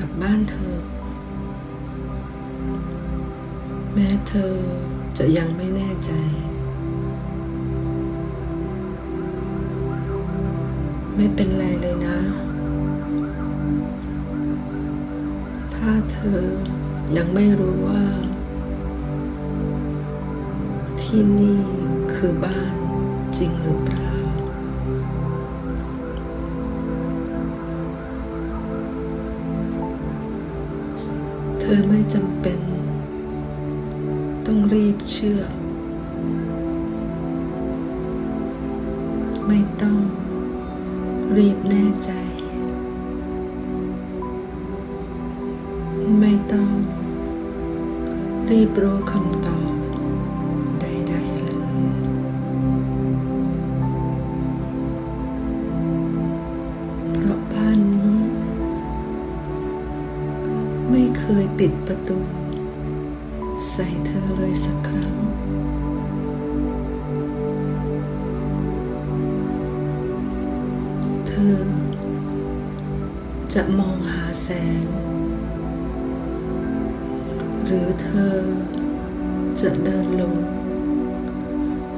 ลับบ้านเธอ แม้เธอจะยังไม่แน่ใจ ไม่เป็นไรเลยนะ ถ้าเธอยังไม่รู้ว่า ที่นี่คือบ้านจริงหรือเปล่า อไม่จำเป็น ต้องรีบเชื่อ ไม่ต้อง รีบแน่ใจ ไม่ต้อง รีบรู้คำตอบ ไม่เคยปิดประตู ใส่เธอเลยสักครั้ง เธอ จะมองหาแสง หรือเธอจะเดินลง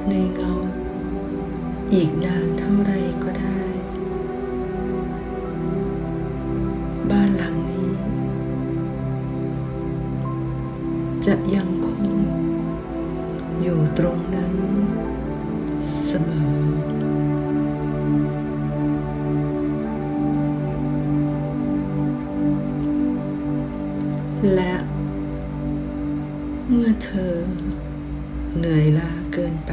ในเงาอีกนานเท่าไรก็ได้ จะยังคง อยู่ตรงนั้นเสมอ และเมื่อเธอเหนื่อยล้าเกินไป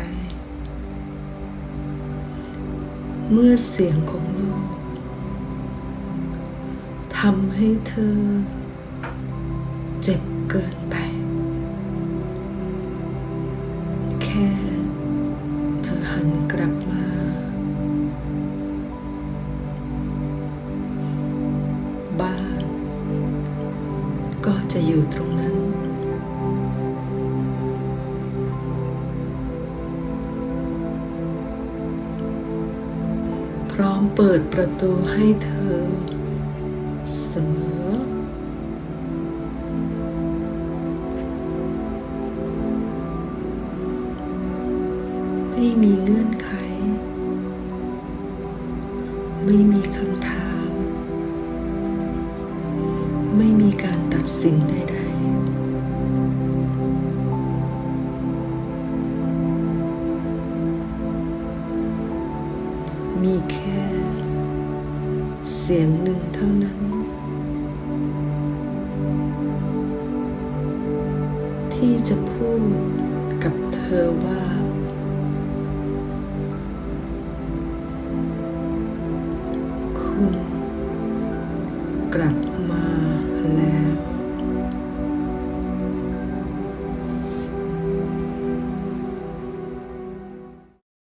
เมื่อเสียงของโลกทำให้เธอ เจ็บเกิน ค่เธอหันกลับมา บ้านก็จะอยู่ตรงนั้น พร้อมเปิดประตูให้เธอเสมอ ไม่มีเงื่อนไข ไม่มีคำถาม ไม่มีการตัดสินใดๆมีแค่ เสียงหนึ่งเท่านั้น ที่จะพูดกับเธอว่า คุณกลับ